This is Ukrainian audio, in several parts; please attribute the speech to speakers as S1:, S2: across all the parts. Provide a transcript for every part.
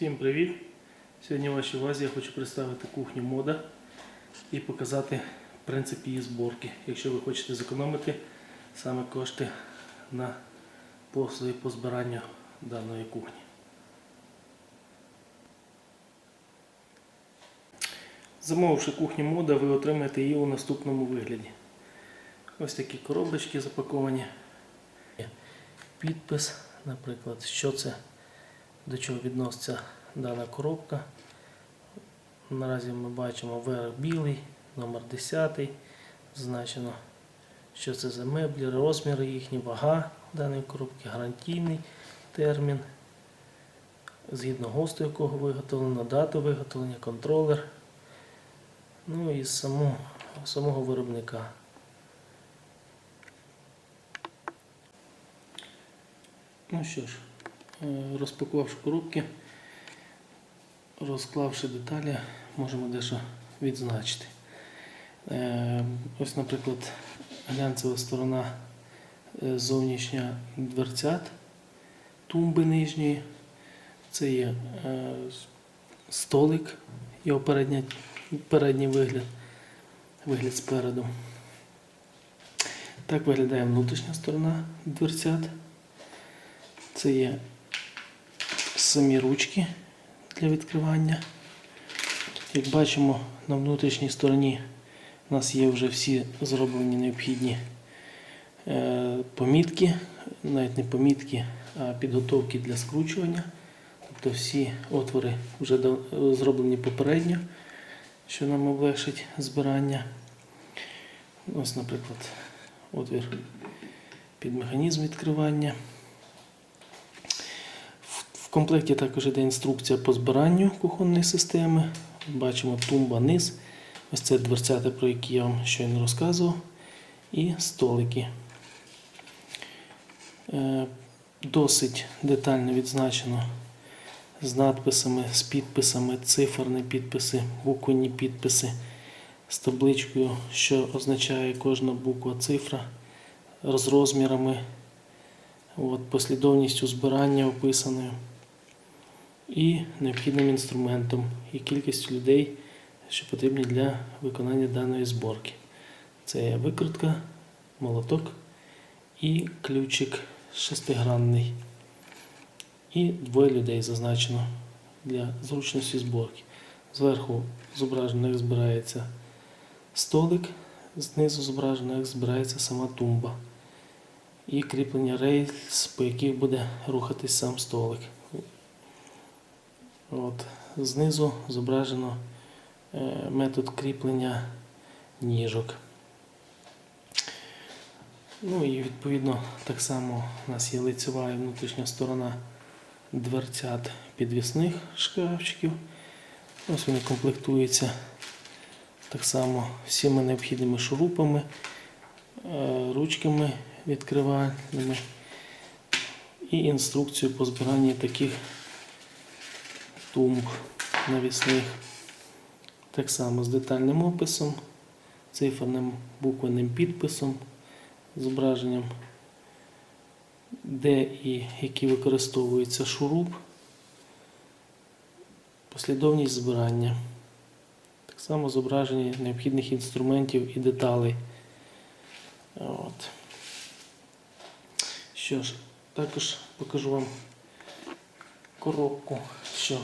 S1: Всім привіт! Сьогодні в вашій увазі я хочу представити кухню мода і показати принцип її зборки, якщо ви хочете зекономити саме кошти на послуги по збиранню даної кухні. Замовивши кухню мода, ви отримаєте її у наступному вигляді. Ось такі коробочки запаковані. Підпис, наприклад, що це, до чого відноситься дана коробка. Наразі ми бачимо верх білий, номер 10, зазначено, що це за меблі, розміри їхні, вага даної коробки, гарантійний термін, згідно ГОСТу, якого виготовлено, дату виготовлення, контролер, ну і саму, самого виробника. Ну що ж, розпакувавши коробки, розклавши деталі, можемо дещо відзначити. Е, Ось, наприклад, глянцева сторона е, зовнішня дверцят, тумби нижньої. Це є е, столик, його передня, передній вигляд, вигляд спереду. Так виглядає внутрішня сторона дверцят. Це є самі ручки для відкривання. Як бачимо, на внутрішній стороні у нас є вже всі зроблені необхідні е, помітки, навіть не помітки, а підготовки для скручування. Тобто всі отвори вже зроблені попередньо, що нам облегшить збирання. Ось, наприклад, отвір під механізм відкривання. Комплекті також йде інструкція по збиранню кухонної системи. Бачимо тумба низ. Ось це дверцята, про які я вам щойно розказував. І столики. Е, Досить детально відзначено з надписами, з підписами, циферні підписи, буквенні підписи, з табличкою, що означає кожна буква цифра, з розмірами, от, послідовністю збирання описаною і необхідним інструментом і кількістю людей, що потрібні для виконання даної зборки. Це викрутка, молоток і ключик шестигранний. І двоє людей зазначено для зручності зборки. Зверху зображено, як збирається столик, знизу зображено, як збирається сама тумба. І кріплення рейс, по яких буде рухатись сам столик. От. Знизу зображено е, метод кріплення ніжок. Ну і відповідно так само у нас є лицева і внутрішня сторона дверцят підвісних шкафчиків. Ось вони комплектуються так само всіма необхідними шурупами, е, ручками відкривальними і інструкцію по збиранні таких тумб навісних. Так само з детальним описом, циферним буквенним підписом, зображенням, де і які використовується шуруп, послідовність збирання. Так само зображення необхідних інструментів і деталей. От. Що ж, також покажу вам коробку, що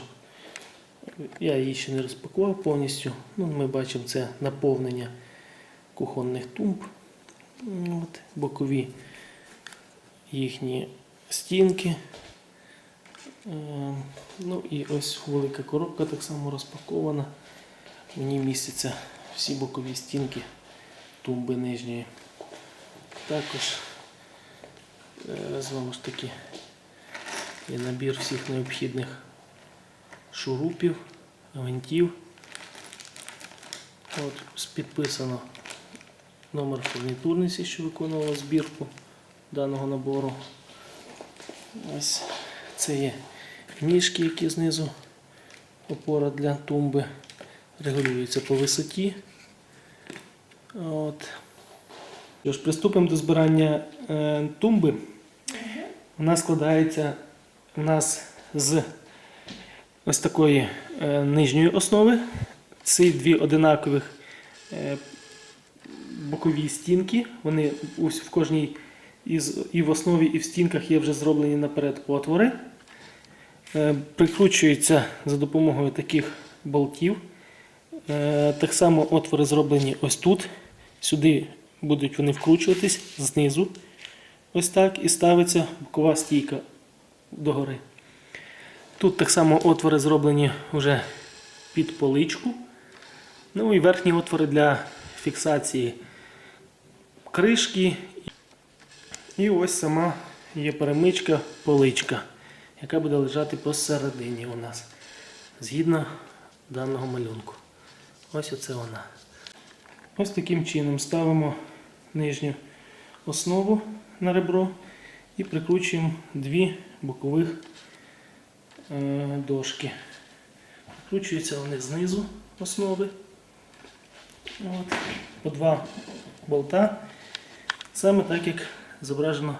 S1: я її ще не розпакував повністю. Ну, ми бачимо це наповнення кухонних тумб. От, бокові їхні стінки. Е, Ну і ось велика коробка так само розпакована. В ній містяться всі бокові стінки тумби нижньої. Також е, знову ж таки є набір всіх необхідних шурупів, гвинтів. От, підписано номер фурнітурниці, що виконувала збірку даного набору. Ось це є ніжки, які знизу опора для тумби, регулюються по висоті. От. Тож, приступимо до збирання е, тумби. Вона складається у нас з ось такої е, нижньої основи. Ці дві одинакових е, бокові стінки. Вони ось в кожній і в основі, і в стінках є вже зроблені наперед отвори. Е, Прикручуються за допомогою таких болтів. Так само отвори зроблені ось тут. Сюди будуть вони вкручуватись знизу. Ось так і ставиться бокова стійка догори. Тут так само отвори зроблені вже під поличку. Ну і верхні отвори для фіксації кришки. І ось сама є перемичка, поличка, яка буде лежати посередині у нас. Згідно даного малюнку. Ось оце вона. Ось таким чином ставимо нижню основу на ребро і прикручуємо дві бокових дошки. Прикручуються вони знизу основи. От, по два болта. Саме так, як зображено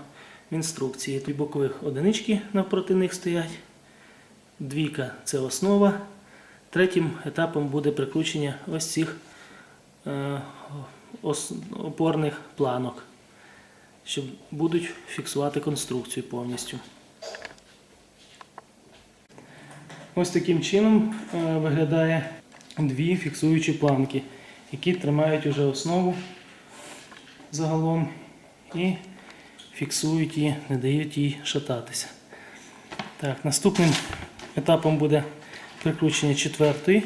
S1: в інструкції. Дві бокових одинички навпроти них стоять. Двійка це основа. Третім етапом буде прикручення ось цих е, опорних планок, що будуть фіксувати конструкцію повністю. Ось таким чином е, виглядає дві фіксуючі планки, які тримають уже основу загалом і фіксують її, не дають їй шататися. Так, наступним етапом буде прикручення четвертої.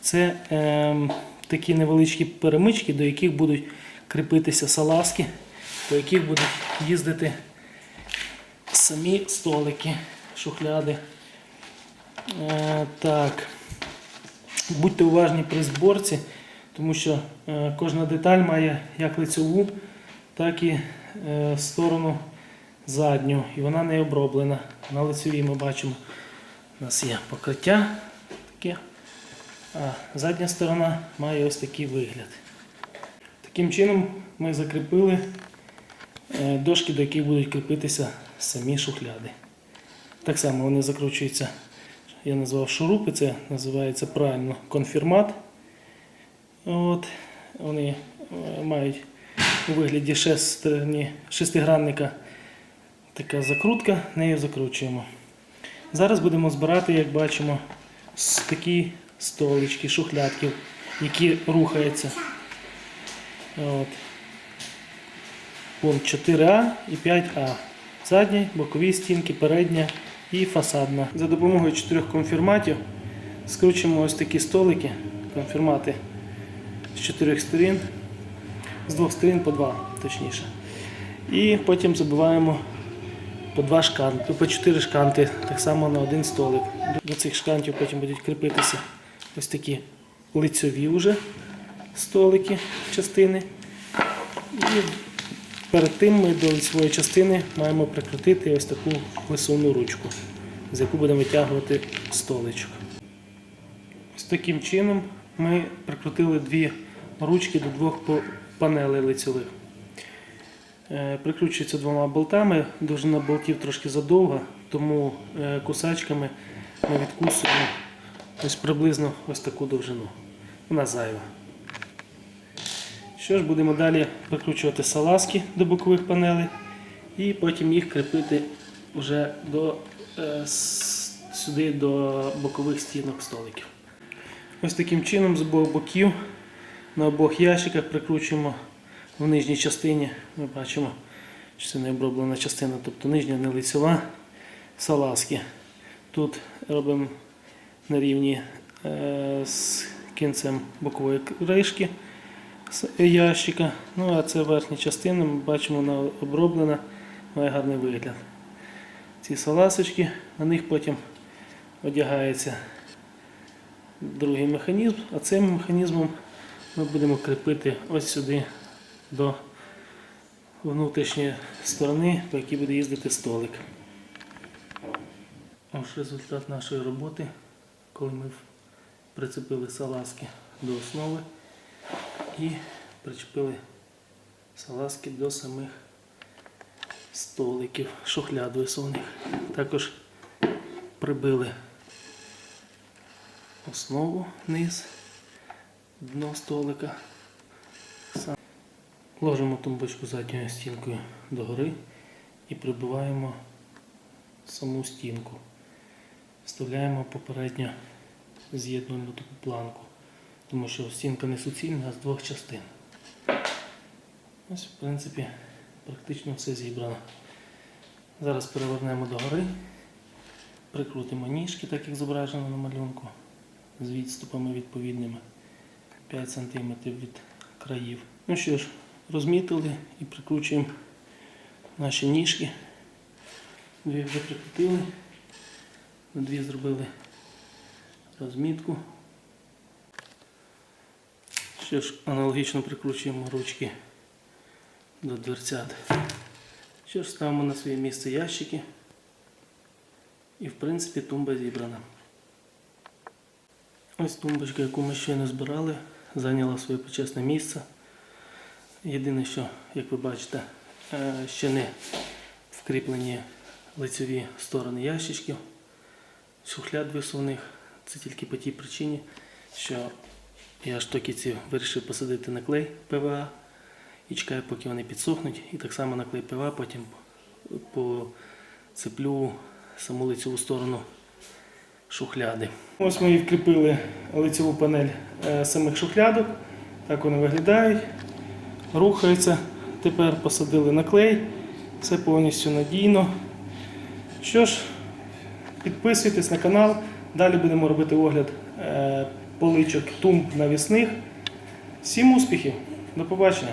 S1: Це ем, такі невеличкі перемички, до яких будуть кріпитися салазки, по яких будуть їздити самі столики, шухляди. Е, так. Будьте уважні при зборці, тому що е, кожна деталь має як лицьову, так і е, сторону задню. І вона не оброблена. На лицевій ми бачимо, у нас є покриття таке, а задня сторона має ось такий вигляд. Таким чином ми закріпили дошки, до яких будуть кріпитися самі шухляди. Так само вони закручуються, я назвав шурупи, це називається правильно конфірмат. От, вони е, мають у вигляді шестерні, шестигранника така закрутка, нею закручуємо. Зараз будемо збирати, як бачимо, такі столички, шухлядки, які рухаються. От. Пункт 4А і 5А. Задні, бокові стінки, передня і фасадна. За допомогою чотирьох конфірматів скручуємо ось такі столики, конфірмати з чотирьох сторін, з двох сторін по два, точніше. І потім забиваємо по два шканти, по чотири шканти, так само на один столик. До цих шкантів потім будуть кріпитися ось такі лицьові вже столики, частини. І перед тим ми до лицевої частини маємо прикрутити ось таку висувну ручку, з яку будемо витягувати столичок. Ось таким чином ми прикрутили дві ручки до двох панелей лицьових. Е, Прикручується двома болтами. Довжина болтів трошки задовга, тому е, кусачками ми відкусуємо ось приблизно ось таку довжину. Вона зайва. Що ж, будемо далі прикручувати салазки до бокових панелей і потім їх кріпити вже до, е, сюди до бокових стінок столиків. Ось таким чином з обох боків на обох ящиках прикручуємо в нижній частині. Ми бачимо, що це не оброблена частина, тобто нижня не лицева салазки. Тут робимо на рівні е, з кінцем бокової кришки ящика. Ну а це верхня частина, ми бачимо, вона оброблена, має гарний вигляд. Ці саласочки, на них потім одягається другий механізм, а цим механізмом ми будемо кріпити ось сюди до внутрішньої сторони, по якій буде їздити столик. Ось результат нашої роботи, коли ми прицепили салазки до основи і причепили салазки до самих столиків, шухляд висувних. Також прибили основу, низ, дно столика. Ложимо тумбочку задньою стінкою догори і прибиваємо саму стінку. Вставляємо попередньо з'єднану таку планку, тому що стінка не суцільна, а з двох частин. Ось, в принципі, практично все зібрано. Зараз перевернемо догори, прикрутимо ніжки, так як зображено на малюнку, з відступами відповідними 5 см від країв. Ну що ж, розмітили і прикручуємо наші ніжки. Дві вже прикрутили, дві зробили розмітку. Що ж, аналогічно прикручуємо ручки до дверцят. Що ж, ставимо на своє місце ящики. І в принципі тумба зібрана. Ось тумбочка, яку ми щойно збирали, зайняла своє почесне місце. Єдине, що, як ви бачите, е, ще не вкріплені лицеві сторони ящичків, шухляд висувних. Це тільки по тій причині, що я штокіці вирішив посадити на клей ПВА і чекаю, поки вони підсохнуть. І так само на клей ПВА потім поцеплю саму лицеву сторону шухляди. Ось ми і вкріпили лицеву панель е, самих шухлядок. Так вони виглядають. Рухаються. Тепер посадили на клей. Все повністю надійно. Що ж, підписуйтесь на канал. Далі будемо робити огляд е, поличок тумб навісних. Всім успіхів! До побачення!